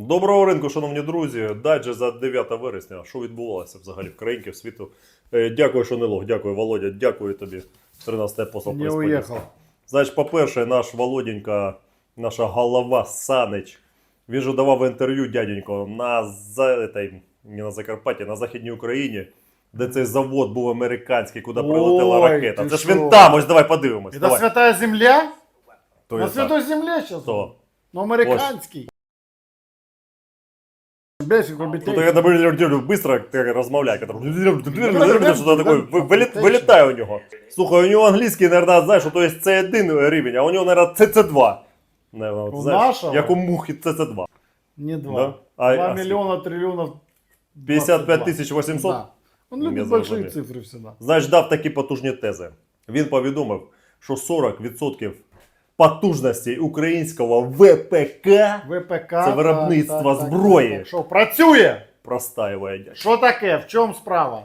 Доброго ринку, шановні друзі. Дайджест за 9 вересня. Що відбувалося взагалі в країнці, в світу? Е, Дякую, що не лох. Дякую, Володя. Дякую тобі. 13 апостол Не Преисподней. Значить, по-перше, наш Володенька, наша голова Санич, він же давав інтерв'ю дяденько на, за, этой, не на Закарпатті, на Західній Україні, де цей завод був американський, куди прилетіла Ой, ракета. Це ж він там, ось давай подивимось. Давай. святая земля? То На є так. святой земле сейчас? То. Ну, Тут reputation. я быстро так розмовляє, що таке виліт- у нього. Слухай, у нього англійський, наверное, знаєш, то є C1 рівень, а у нього, наверное, CC2. Наверно, от, У знаєш. Як у мухи CC2. Не два. Да? А- Два а миллиона триллионов. 55 22. тисяч 800. Да. Он любит зрозумів. большие цифры всегда. Значить, дав такі потужні тези. Він повідомив, що 40% потужностей українського ВПК ВПК. Це виробництво так, так, зброї. так. Що, працює? простаює. дядь. Що таке? В чому справа?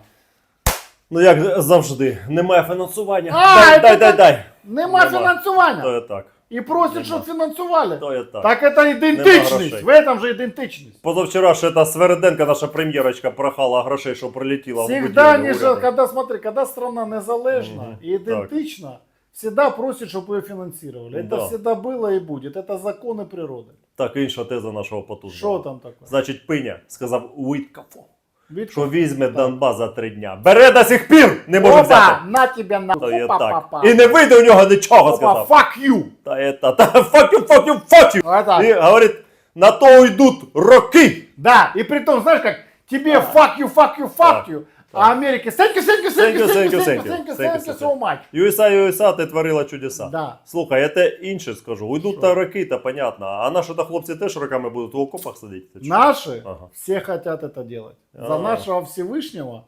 Ну як завжди, немає фінансування. А, дай, це дай, дай, дай. Нема фінансування. То є так. І просять, щоб фінансували. То є так. Так это ідентичність. В этом же ідентичність. Позавчора ще та Свериденка, наша прем'єрочка, прохала грошей, що прилетіла в Всегда не когда, смотри, когда страна незалежна Мгм. и идентична, всегда просят, чтобы ее финансировали. Это Да. всегда было и будет. Это законы природы. Так, інша теза нашого потужного. Что там такое? Значить, Пиня сказав Уіткафу, Видишь? що візьме Донбас за три дня. Бере до сих пір, не може взяти. Опа, на тебя на. То є Опа, так. папа. І не вийде у нього нічого, Опа, сказав. fuck you. Та є та, та fuck you, fuck you, fuck you. Вот так. І говорить, на то йдуть роки. Да, и при том, знаешь как, тебе fuck you, fuck you, fuck Так, you. так. А Америке thank you, thank you, thank you, thank you, thank you, thank you, Thank you, thank you so much. USA, USA, ти творила чудеса. Да. Слухай, я те інше скажу. Уйдуть Що? та роки, та понятно. А наші та хлопці теж роками будуть у окопах сидіти. Ти що? Наши Ага. все хотят это делать. А. За нашего Всевышнего.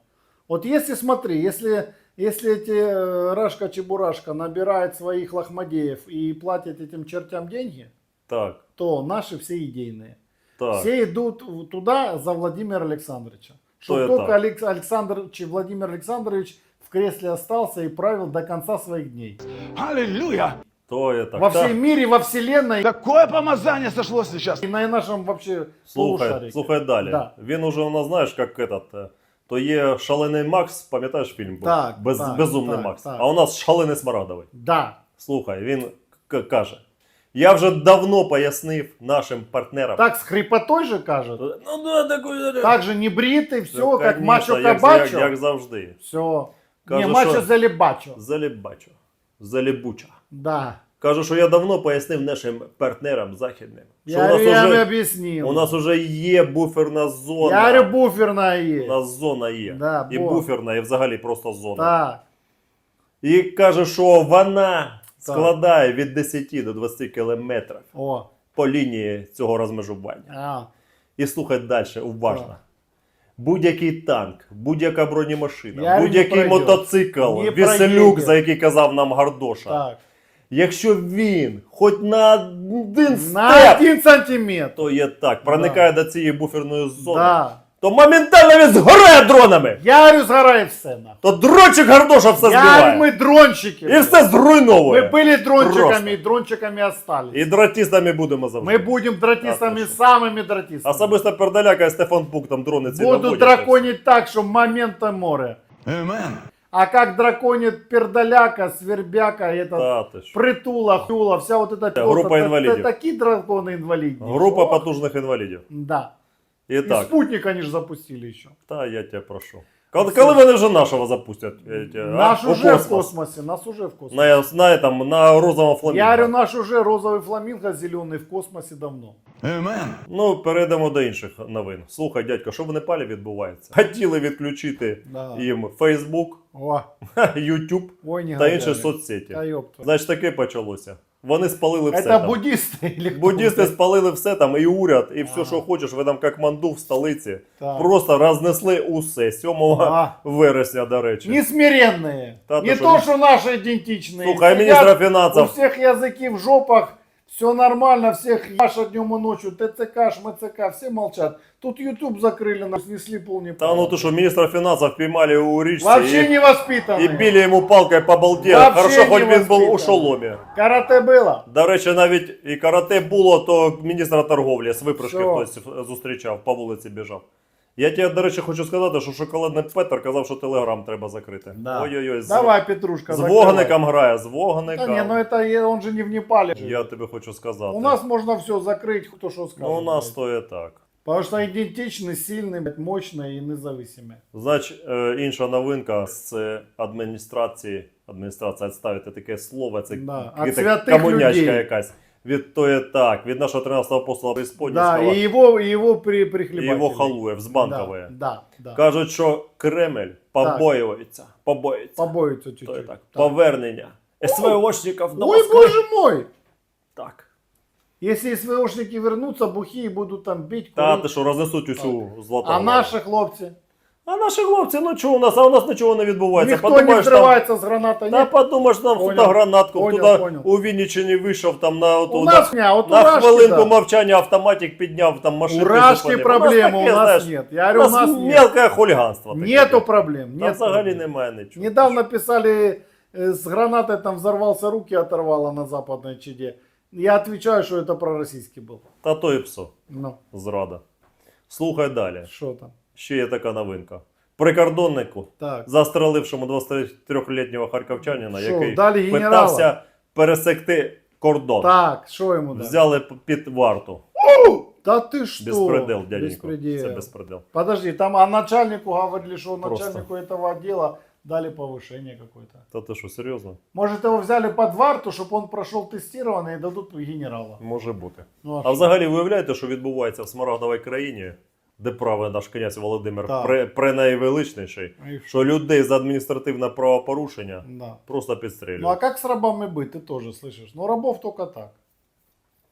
Вот если, смотри, если, если эти э, Рашка-Чебурашка набирает своих лохмадеев и платят этим чертям деньги, Так, то наши все идейные. так. Все идут в- туда за Владимира Александровича. То Чтобы я только так. Алекс- Александр, Чи- Владимир Александрович в кресле остался и правил до конца своих дней. Аллилуйя! То є так. во Та- всем мире, во вселенной Какое помазание сошло сейчас? и на нашем вообще Слухай, полушарике. слухай далі. Да. Він уже у нас, знаєш, як этот. е, То є шалений Макс, пам'ятаєш фільм? був? Так, Без, так, безумний так, Макс. так. А у нас шалений Смарагдовий. Да, Слухай, він к- каже: Я вже давно пояснив нашим партнерам. так с хрипотой же кажет. Ну да, такой. Так же не бритый, все, как мачо кабачо. як завжди. Все. Не мачо що- залибачо. Залібачо. Залібуча. Да. Кажу, що я давно пояснив нашим партнерам західним, що Я, у нас я уже, объяснил. у нас уже є буферна зона. Я говорю, буферная У есть. нас зона є. Да, і бо. буферна, і взагалі просто зона. Так. І каже, що вона складає від 10 до 20 кілометрів О. по лінії цього розмежування. А. І слухай далі, уважно. Будь-який танк, будь-яка бронемашина, будь-який мотоцикл, Не проїде. за який казав нам Гардоша. Так. Якщо він хоч на один На степ, один сантиметр. то є так, проникає до цієї буферної зони, Да то моментально він згорає дронами. Я говорю, сгорай все нахуй. То дрончик Гардоша все Я говорю, збиває. мы дрончики. І все Мы зруйновує. были дрончиками, Просто. и дрончиками остались. І дратістами будемо завжди. Мы будем дратистами, Так, точно. самыми дратистами. Особисто Пердаляка і Стефан Пук там дрони ці Буду наводять. драконить так, что момента море. Амен. А как драконит пердаляка, свербяка, этот Та ти що. притула, хула, вся вот эта група пёта, та- инвалидов. та- Такие драконы инвалидные. Група Ох, потужних інвалідів. Да. І И так, спутник они же запустили еще. та я тебе прошу. Коли, коли вони вже нашого запустять? е, ті, а? Наш У уже в космос? космосе, нас уже в космосе. На, на, там, на розовому фламінго. Я говорю, наш уже розовый фламинго зеленый в космосе давно. Амен. Ну, перейдемо до інших новин. Слухай, дядько, що в Непалі відбувається? Хотіли відключити Да. їм Facebook, О, YouTube ой, не та інші соцсеті. Да ёпта. Значить, таке почалося. Вони спалили все. Это там. буддисты или кто? Буддісти спалили все там, і уряд, і все, Ага. що хочеш, ви там як манду в столиці. Так. Просто рознесли усе 7 А. вересня, до речі. Несмиренные. Та не ти що, то, ні- что наши идентичные. Слухай, Сидят міністра У фінансів. всех языки в жопах, Все нормально, всех яша днем и ночью, ТЦК, ШМЦК, все молчат. Тут YouTube закрыли, нас снесли пол Та ну то що, міністра фінансів піймали у річці Вообще і, невоспитанные. і били йому палкою по балді. Вообще Хорошо, хоч він був невоспитаний. у шоломі. Карате было? До речі, навіть і карате було, то міністра торговлі з випрыжки Що? хтось зустрічав, по вулиці біжав. Я тебе, до речі, хочу сказати, що шоколадний Петр казав, що телеграм треба закрити. Да. Ой-ой-ой, з, Давай, Петрушка, з закрывай. вогником грає, з Да вогником. не, ну это е- он же не в Непале. Я тобі хочу сказати. У нас можно все закрыть, кто что скажет. ну, у нас блядь. то і так. Потому что идентичный, сильный, блядь, мощный и независимый. Значить, е, інша новинка з е, адміністрації. Адміністрація відставити таке слово, це Да, якась от святих комунячка людей. якась. Від то є так, від нашого 13-го апостола Да, и его, и его при, і його банкової. Да, да, да. Кажуть, що Кремль побоюється, побоїться. Є чуть-чуть. так. Так. Повернення СВОшників до Ой, боже мой! Так. Если СВОшники вернутся, бухие будут там бить, Та курить. ти що, рознесуть усю злоту. а наши хлопцы? А наші хлопці, ну чого у нас, а у нас нічого не відбувається. Никто не Подумаєш, там взрывается с гранатой. Та нет? подумаєш, там Понял. фотогранатку Понял, туди понял. у Вінниччині вийшов там на, У ту, нас на, не, а вот на у Рашки, хвилинку да. мовчання автоматик підняв там машину. У Рашки проблемы, у нас нет. Я говорю, у нас нет. мелке хуліганство. таке. Нету проблем. Там Нет взагалі проблем. немає нічого. Недавно писали, э, с гранатой там взорвался, руки оторвало на западной чеде. Я отвечаю, что это пророссийский был. Та то і псо, Ну, зрада. Слухай далі. что там? Ще є така новинка. Прикордоннику, Так. застрелившому 23-літнього харківчанина, Що, який далі генерала? питався пересекти кордон. Так, что ему дать? Взяли п- під варту. Да ты что? Безпредел, дяденько. Беспредел. Це безпредел. Подожди, там а начальнику говорили, что Просто. начальнику этого отдела дали повышение какое-то. Та ти що, серйозно? Может, его взяли под варту, чтобы он прошел тестирование и дадут генерала. Може бути. Ну, а А что? взагалі ви уявляєте, що відбувається в Смарагдовій країні, де правий наш князь Володимир Так. пре, пренайвеличніший, И що людей за адміністративне правопорушення Да. просто Ну а підстрілюють. как с рабами быть, ты тоже слышишь? Ну рабов только так.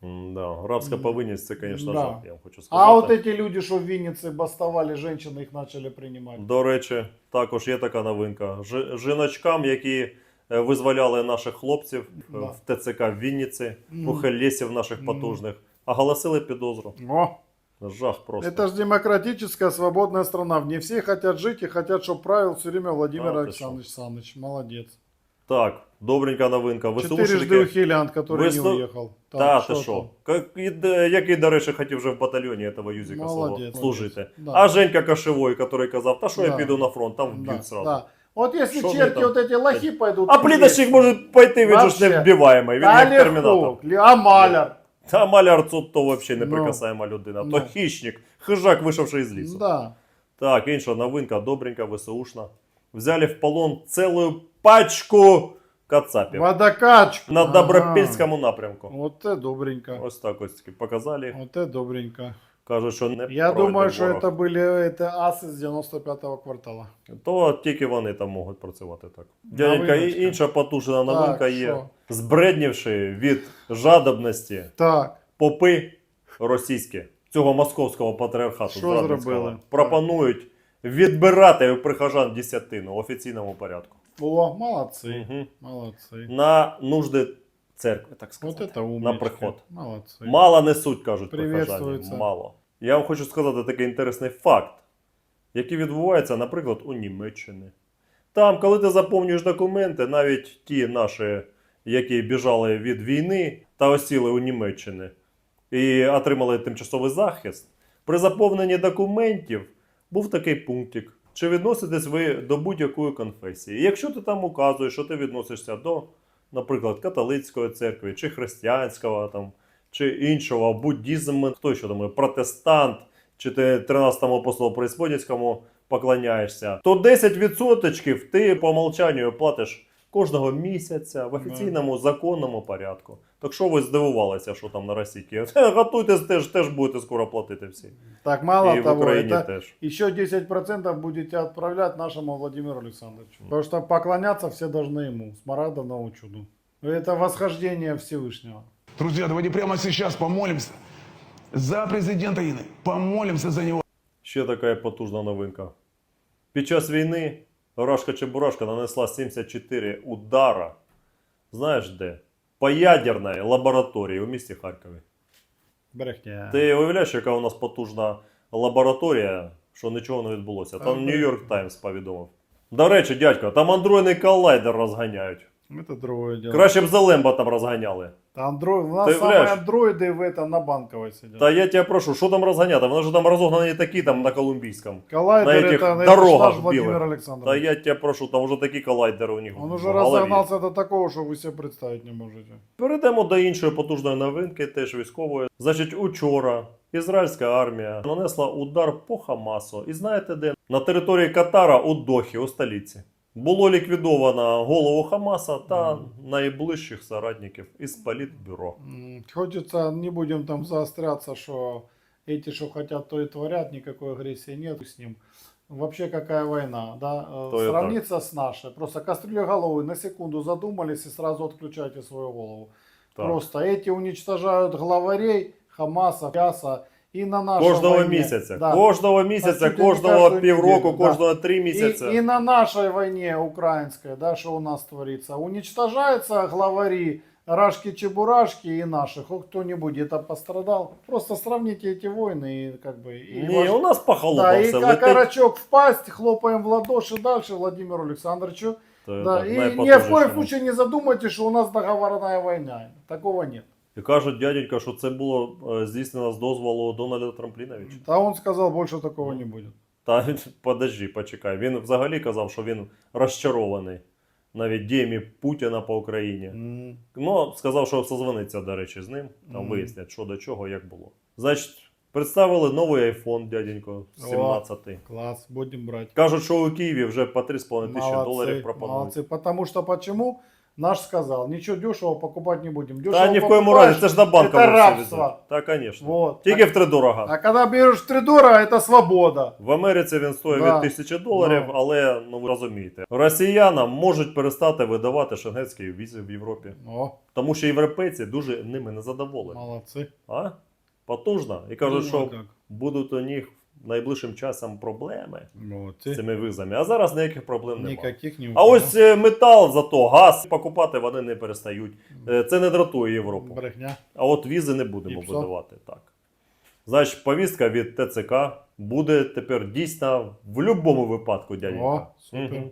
М, Да, рабська повинність це, звісно, Да. жах, я вам хочу сказати. А вот эти люди, что в Виннице бастовали, женщины их начали принимать. До речі, також є така новинка. Ж, жіночкам, які е, визволяли наших хлопців е, Да. в ТЦК в Вінниці, Мгм. у хелєсів наших Мгм. потужних, оголосили підозру. О, Жах просто. это же демократическая, свободная страна. В ней все хотят жить и хотят, чтобы правил все время Владимир Да, ты Александрович Саныч. Молодец. Так, добренька новинка. Четырежды ВСУшники. ухилянт, который Висло- не уехал. Так, Та, что ти що? там? Как- і де- Який, до речі, хотів вже в батальйоні этого Юзіка свого Молодець, служити. молодець. Да. А Женька Кошевой, який казав, та що я Да. піду на фронт, там Да, вб'ють сразу. да. Вот если Что мне черти там? вот эти лохи пойдут... А пліточник може пойти, він же ж не Вообще. вбиваємий, він Да як термінатор. легко. А маляр? Та маляр це то взагалі Ну. неприкасаєма людина. Ну. То хищник, хижак, вийшовши із лісу. Да. Так, інша новинка, добренька, ВСУшна. Взяли в полон цілу пачку кацапів Водокачку. на Ага. Добропільському напрямку. Оте добренько. Ось так ось таки показали. Вот это добренько. Кажуть, що не Я пройде думаю, что ворог. это были это асы с 95-го квартала. То тільки вони там можуть працювати так. На Дяденька, і виночках. інша потужна новинка Так, є. що? Збреднівши від жадобності Так, попи російські цього московського патріархату Що зрадницького, зробили? пропонують відбирати у прихожан десятину в офіційному порядку. о, молодцы, Мгм. молодцы. На нужди церкви, так Вот это умнички. на приход. Молодцы. Мало несуть, кажуть прихожані. Приветствується. Мало. Я вам хочу сказати такий інтересний факт, який відбувається, наприклад, у Німеччині. Там, коли ти заповнюєш документи, навіть ті наші, які біжали від війни та осіли у Німеччині і отримали тимчасовий захист, при заповненні документів був такий пунктик. Чи відноситесь ви до будь-якої конфесії? І якщо ти там указуєш, що ти відносишся до, наприклад, католицької церкви, чи християнського, там, чи іншого, буддізм, хто що там, протестант, чи ти 13-му апостолу Преисподнівському поклоняєшся, то 10% ти по умолчанню платиш кожного місяця в офіційному законному порядку. Так що ви здивувалися, що там на Російки? Готуйтесь теж, теж будете скоро платити всі. Так, мало І в того, Україні это теж. еще 10% будете отправлять нашему Владимиру Александровичу. Потому что поклоняться все должны ему, Смарадовному чуду. Это восхождение Всевышнего. Друзья, давайте прямо сейчас помолимся за президента Ины. Помолимся за него. Ще така потужна новинка. Під час війни Рашка Чебурашка нанесла 74 удара. Знаєш де? по ядерній лабораторії у місті Харкові. Брехня. Ти уявляєш, яка у нас потужна лабораторія, що нічого не відбулося. Там. Нью-Йорк Таймс повідомив. До речі, дядько, там андроїдний колайдер розганяють. Это другое дело. Краще б Зелемба там розганяли. Та андроид, у нас Ти самые уявляєш? андроиды в этом на банковой сидят. Та я тебе прошу, що там розганяти? Вони ж там розогнані такі там на Колумбійському. Коллайдер на этих это, это дорогах наш Владимир белых. Та Александрович. я тебе прошу, там вже такі колайдери у них. Он в уже голові. разогнался до такого, что вы себе представить не можете. Перейдемо до іншої потужної новинки, теж військової. Значить, учора ізраїльська армія нанесла удар по Хамасу. І знаєте де? На території Катара у Дохі, у столиці. Було ліквідовано голову Хамаса та найближчих соратників із політбюро. М, Хочется, не будем там заостряться, что эти, что хотят, то и творят, никакой агрессии нет с ним. Вообще какая война, да? Э, То и Сравниться с нашей. Просто кастрюлеголовые на секунду задумались и сразу отключайте свою голову. Так. Просто эти уничтожают главарей Хамаса, Яса и на нашей Кожного войне. місяця, Да. кожного місяця, чуть ли не кожного кожну півроку, неділю, да. кожного три місяця. И, и на нашей войне украинской, да, что у нас творится, уничтожаются главари Рашки-Чебурашки и наших. О, кто-нибудь где-то пострадал. Просто сравните эти войны и как бы... И Ні, ваш- у нас по холопам да, и все как летить. карачок в пасть, хлопаем в ладоши дальше Владимиру Александровичу. То Да, так, и ни в коем найпотужнішому. случае не задумайтесь, что у нас договорная война. Такого нет. І кажуть, дяденька, що це було е, здійснено з дозволу Дональда Трампліновича. А он сказал, больше такого не будет. Та подожди, почекай. Він взагалі казав, що він розчарований навіть діями Путіна по Україні. М, Ну, сказав, що созвониться, до речі, з ним. Там Мгм. вияснять, що до чого, як було. Значить, представили новий iPhone, дяденько, 17. Класс, будем брать. Кажуть, що у Києві вже по 3,5 тисячі доларів пропонують. молодцы. Потому что почему? Наш сказал, ничего дешево покупать не будем. Дешево Та ні в коєму покупаешь, разі, це ж на банку это все рабство. везуть. Та, звісно. Вот. Тільки а, втридорога. а когда берешь втридорого, это свобода. В Америці він стоїть Да. від тисячі доларів, Ну. але ну ви розумієте, росіянам можуть перестати видавати шенгенські візи в Європі, О, тому що європейці дуже ними не задоволені. молодцы. А? Потужно. І кажуть, Ну, що а как? будуть у них найближчим часом проблеми з цими визами. А зараз ніяких проблем немає. Никаких не А ось е, метал зато газ покупати вони не перестають. Е, Це не дратує Європу. Брехня. А от візи не будемо І все? видавати. Так. Значить, повістка від ТЦК буде тепер дійсна в будь-якому випадку, дяденька. О, супер. Мгм.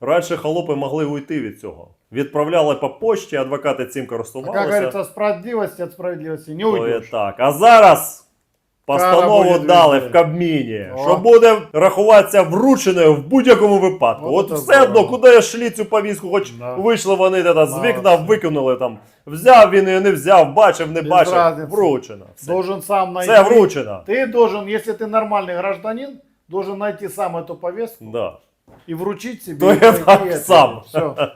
Раніше холопи могли уйти від цього. Відправляли по почті, адвокати цим А как користувалися. говорится, справедливость от справедливости не То є уйдешь. так. А зараз постанову Кара буде дали везде. в Кабміні, О. що буде рахуватися врученою в будь-якому випадку. От От, це все одно, здорово. куди я шлі цю повістку, хоч Да. вийшли вони де, з вікна, Молодці. викинули там. Взяв він її, не взяв, бачив, не Без бачив. разниці. Вручено. Все. Должен сам найти. Це вручено. Ты должен, если ты нормальный гражданин, должен найти сам эту повестку Да. и вручить себе. То и я пойти так это. сам. Всё.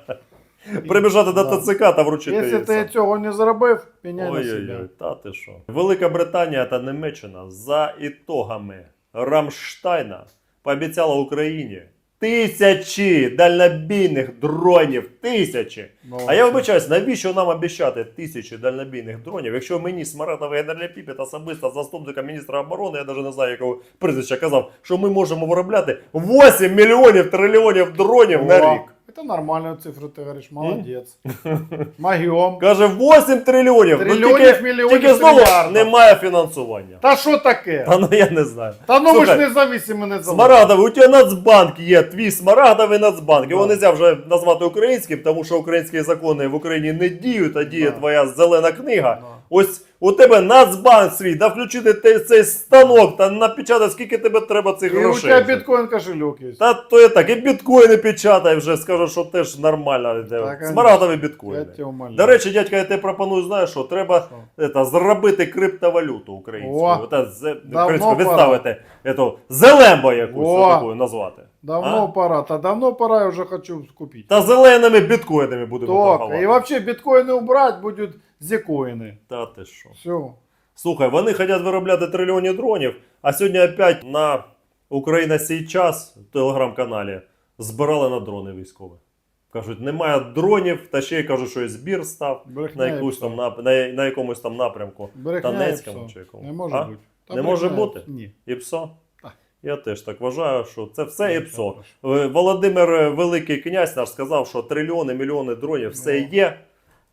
Прибіжати до Да. ТЦК та вручити Якщо ти цього не зробив, пеняй на себе. Та ти що. Велика Британія та Німеччина за ітогами Рамштайна пообіцяла Україні тисячі дальнобійних дронів. Тисячі. А я вибачаюсь, навіщо нам обіцяти тисячі дальнобійних дронів, якщо мені смарагдовий генерал Піпет особисто заступника міністра оборони, я навіть не знаю, якого прізвища казав, що ми можемо виробляти 8 мільйонів трильйонів дронів на рік. Это нормальную цифру, ты говоришь, молодец. Могем. Каже, 8 трильйонів. Трильйонів, ну, тільки, мільйонів, тільки знову трильярдів. немає фінансування. Та що таке? Та ну я не знаю. Та ну ми ж Слухай, независимі не залежні. Смарагдовий, у тебе Нацбанк є, твій смарагдовий Нацбанк. Його не можна вже назвати українським, тому що українські закони в Україні не діють, а діє Да. твоя зелена книга. Да. Ось у тебе Нацбанк свій, да включити те- цей станок та напечатати, скільки тебе треба цих І у грошей. тебе біткоін кошелек є. Та то є так, і біткоїни печатай вже, скажу, що теж нормально. йде. конечно. Смарагдові Я біткоїни. тебе умоляю. До речі, дядька, я тебе пропоную, знаєш що, треба это, зробити криптовалюту українську. О, Ота, зе, давно українську пора. відставити ету, зелембо якусь О. такою назвати. Давно пора. Та давно пора, я вже хочу купити. Та зеленими біткоїнами будемо торгувати. І вообще біткоїни убрать, будуть зекоїни. Та ти що. Все. Слухай, вони хочуть виробляти трильйони дронів, а сьогодні опять на Україна сій час в телеграм-каналі збирали на дрони військові. Кажуть, немає дронів, та ще й кажуть, що і збір став Брехня на, якусь там, нап... на, на якомусь там напрямку. Брехня Донецькому чи якому? Не може А? бути. Не може брехня і бути? Ні. І ПСО? Так. Я теж так вважаю, що це все і Ну, ПСО. так. Е, Володимир е, Великий князь наш сказав, що трильйони, мільйони дронів все Ну. є.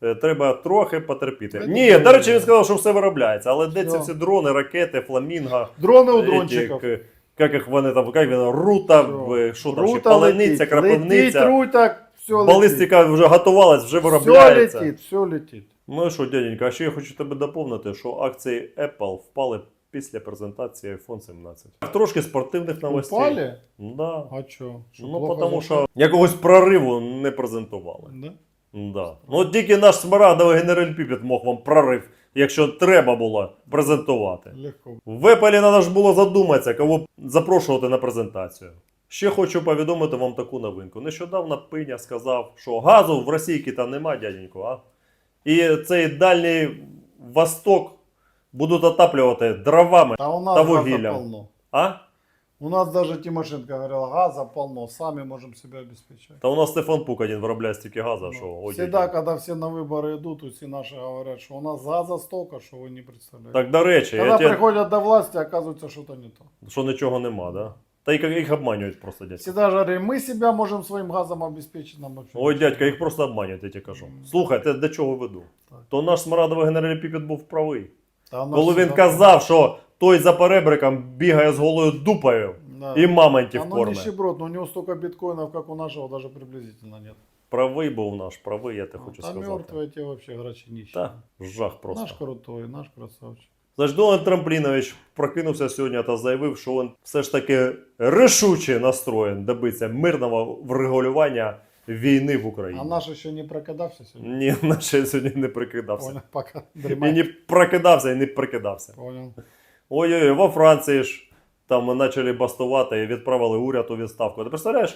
е, треба трохи потерпіти. Це Ні, добре. до речі, він сказав, що все виробляється, але де ці Все. всі дрони, ракети, фламінго, Дроны у Эти, дрончиков. к- Як їх вони там, як він, рута, Всё. в- що там, ще, Рута палениця, летить, крапивниця, Летить, рута, все балістика вже готувалась, вже Все виробляється. летит, все летит. Ну і що, дяденька, а ще я хочу тебе доповнити, що акції Apple впали після презентації iPhone 17. Трошки спортивних новостей. Упали? Да. А что? Ну, тому що якогось прориву не презентували. Да? Да. Ну, тільки наш смарагдовий генераль Піпіт мог вам прорив, якщо треба було презентувати. Легко. В Apple треба ж було задуматися, кого запрошувати на презентацію. Ще хочу повідомити вам таку новинку. Нещодавно Пиня сказав, що газу в Російці там нема, дяденьку, а? І цей дальній Восток будуть отаплювати дровами. А у нас Та газа вугілля. полно. А? У нас даже Тимошенко говорила, газа полно, сами можем себя обеспечивать. Та у нас Стефан Пук один виробляє стільки газу, що Ну, ой, Всегда, когда все на выборы идут, все наши говорят, что у нас газа столько, что вы не представляете. Так, до речі, когда я тебе... приходят до власти, оказывается, что-то не то. що нічого нема, да? Та їх, їх обманюють просто, дядька. Всегда же говорили, мы себя можем своим газом обеспечить. Нам вообще Ой, ничего дядька, не їх просто обманюють, я тебе кажу. Слухайте, до чого веду? Так. То наш смарадовий генераль Піпіт був правий. Коли він казав, що той за перебриком бігає з голою дупою Да. і мамонтів Оно корме. нищеброд, но у него столько биткоинов, как у нашего, даже приблизительно нет. Правий був наш, правий, я те хочу Там сказати. мертвые те вообще грачи нищие. Та, жах просто. Наш крутой, наш красавчик. Значить, Дональд Трамплінович прокинувся сьогодні та заявив, що він все ж таки рішуче настроєн добитися мирного врегулювання війни в Україні. А наш еще не прокидався сегодня? Ні, наш ще сьогодні не прикидався. Понял, пока. І не прокидався, і не прикидався. Понял. Ой-ой, во Франції ж там почали бастувати і відправили уряд у відставку. Ти представляєш,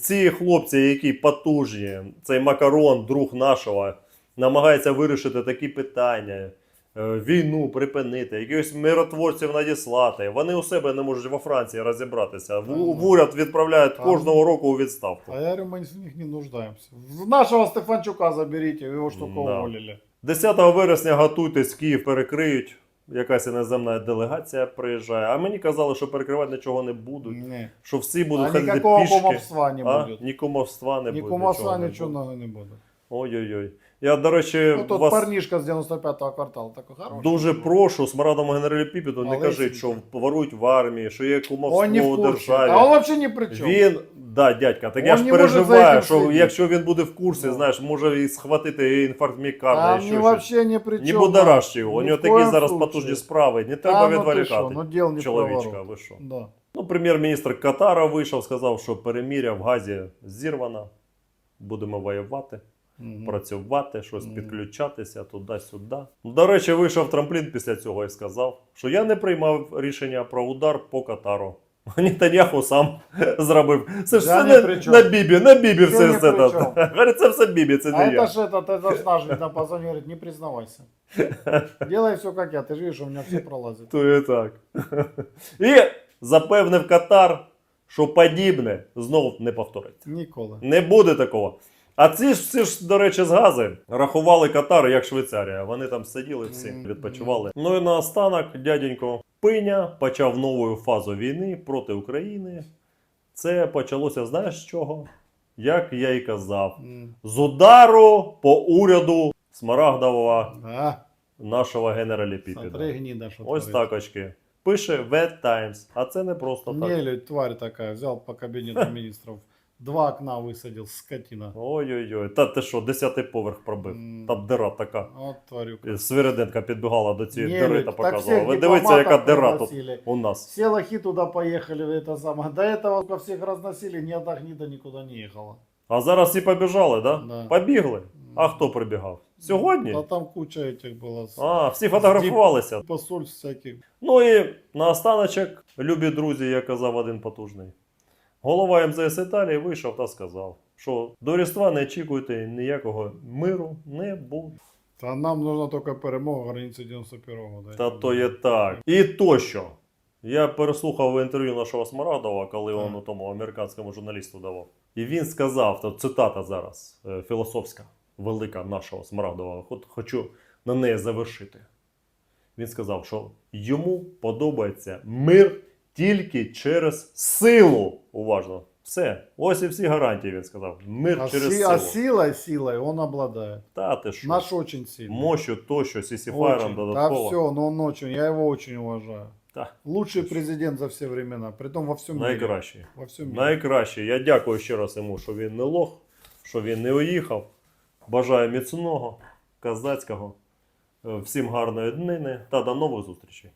ці хлопці, які потужні, цей Макарон, друг нашого, намагається вирішити такі питання. Е, Війну припинити, якихось миротворців надіслати. Вони у себе не можуть во Франції розібратися. В, в уряд відправляють кожного року у відставку. А я говорю, мы в них не нуждаемся. В нашего Стефанчука его что Да. уволили. 10 вересня готуйтесь, Київ перекриють. Якась іноземна делегація приїжджає. А мені казали, що перекривати нічого не будуть. Не. Що всі будуть А ходити никакого пішки. кумовства не а? Ні кумовства не буде. ничего буде. не будет. Ой-ой-ой. Я, до речі, Ну, вас парнишка с 95-го квартала такой хороший. дуже прошу смарадому генералі Піпіту, не кажіть, що ворують в армії, що є кумовство Он не в у державі. А он вообще ни при чем. Він, да, дядька, так я Он ж не може за переживаю, що слідити. якщо він буде в курсі, Да. знаєш, може і схватити інфаркт міокарда, Там і не що щось. вообще ни при чем. Не будоражте його, у нього в такі коем зараз случае. потужні справи, не Та треба ну ти відволікати. ну діл не Чоловічка, проворот. ви що? Да. Ну, прем'єр-міністр Катара вийшов, сказав, що переміря в Газі зірвано. Будемо воювати, Мгм. працювати, щось Мгм. підключатися туди-сюди. До речі, вийшов трамплін після цього і сказав, що я не приймав рішення про удар по Катару. Нетаньяху сам зробив. Це ж Я все ні на, при чому. на Бібі, на Бібі Я все ні це. при це- чому. Говорить, це все Бібі, це А не я. это ж это, это ж наш видно позвонил, говорит, не признавайся. Делай все как я, ты же видишь, у меня все пролазит. То і так. І запевнив Катар, що подібне знов не повториться. Ніколи. Не буде такого. А ці ж всі ж, до речі, з гази рахували Катар як Швейцарія. Вони там сиділи всі, відпочивали. Ну і наостанок, дяденько Пиня почав нову фазу війни проти України. Це почалося, знаєш з чого? Як я і казав, з удару по уряду Смарагдового нашого генералі Смотри, Піпіда. гнида, что Ось творит. так очки. Пише Wet Times, а це не просто так. Нелюдь, тварь такая, взял по кабинету министров, два окна высадил, скотина. Ой-ой-ой, та ти що, десятий поверх пробив. М. Там дира така. Вот тварюка. Свириденка підбігала до цієї Нелюдь. дири та Так показувала. всех Ви дивіться, яка дипломатов дира тут пригласили. у нас. Все лохи туда поехали, это самое. До этого во всех разносили, ни одна гнида никуда не ехала. А зараз всі побіжали, да? Да. Побігли. А хто прибігав? Сьогодні? А там куча этих было. с- А, всі фотографувалися. Посольств всяких. Ну і наостаночок, любі друзі, як казав один потужний. Голова МЗС Італії вийшов та сказав, що до Різдва не очікуйте ніякого миру не буде. Та нам нужна только перемога границі 91-го года. Та то є так. І тощо. Я переслухав інтерв'ю нашого Смарадова, коли він тому американському журналісту давав. І він сказав, то цитата зараз е, філософська, велика нашого Смарадова, Хот- хочу на неї завершити. Він сказав, що йому подобається мир тільки через силу. Уважно. Все. Ось і всі гарантії, він сказав. Мир А, через си- силу. а силой, силой он обладает. Та ти що? Наш очень сильный. Мощу, тощо, сісіфайром Очень. Да все, но он очень, я его очень уважаю. Та, Лучший президент за все времена, притом во всем мире. найкращий. Во всем мире. Найкраще. Я дякую ще раз йому, що він не лох, що він не уїхав. Бажаю міцного, казацького. Всім гарної днини та до нових зустрічей.